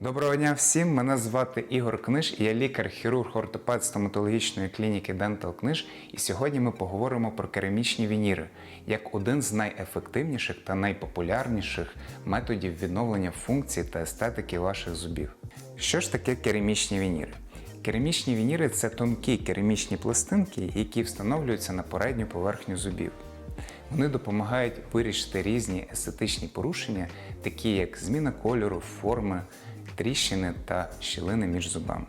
Доброго дня всім! Мене звати Ігор Книж, я лікар-хірург ортопед стоматологічної клініки Dental Книж. І сьогодні ми поговоримо про керамічні вініри як один з найефективніших та найпопулярніших методів відновлення функцій та естетики ваших зубів. Що ж таке керамічні вініри? Керамічні вініри це тонкі керамічні пластинки, які встановлюються на передню поверхню зубів. Вони допомагають вирішити різні естетичні порушення, такі як зміна кольору, форми, тріщини та щілини між зубами.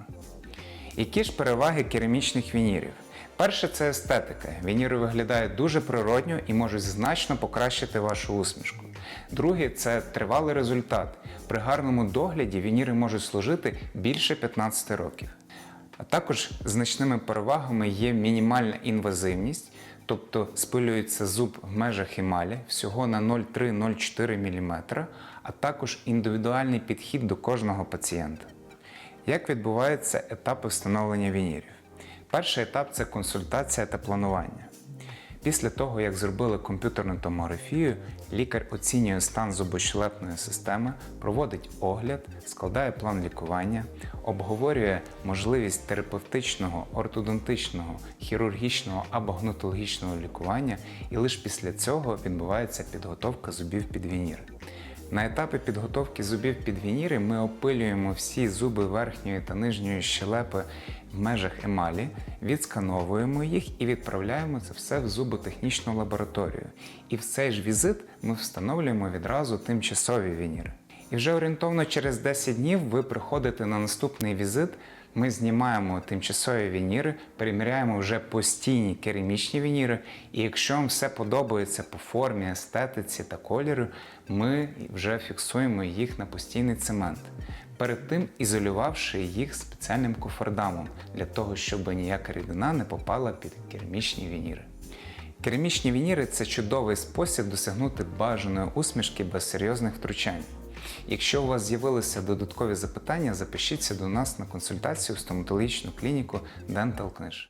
Які ж переваги керамічних вінірів? Перше це естетика. Вініри виглядають дуже природньо і можуть значно покращити вашу усмішку. Друге це тривалий результат. При гарному догляді вініри можуть служити більше 15 років. А також значними перевагами є мінімальна інвазивність, тобто спилюється зуб в межах емалі всього на 0,3-0,4 мм, а також індивідуальний підхід до кожного пацієнта. Як відбуваються етапи встановлення вінірів? Перший етап це консультація та планування. Після того, як зробили комп'ютерну томографію, лікар оцінює стан зубощелепної системи, проводить огляд, складає план лікування, обговорює можливість терапевтичного, ортодонтичного, хірургічного або гнотологічного лікування, і лише після цього відбувається підготовка зубів під вініри. На етапі підготовки зубів під вініри ми опилюємо всі зуби верхньої та нижньої щелепи в межах емалі, відскановуємо їх і відправляємо це все в зуботехнічну лабораторію. І в цей ж візит ми встановлюємо відразу тимчасові вініри. І вже орієнтовно через 10 днів ви приходите на наступний візит. Ми знімаємо тимчасові вініри, переміряємо вже постійні керамічні вініри. І якщо вам все подобається по формі, естетиці та кольору, ми вже фіксуємо їх на постійний цемент. Перед тим ізолювавши їх спеціальним кофердамом для того, щоб ніяка рідина не попала під керамічні вініри. Керамічні вініри це чудовий спосіб досягнути бажаної усмішки без серйозних втручань. Якщо у вас з'явилися додаткові запитання, запишіться до нас на консультацію в стоматологічну клініку Dental Книж.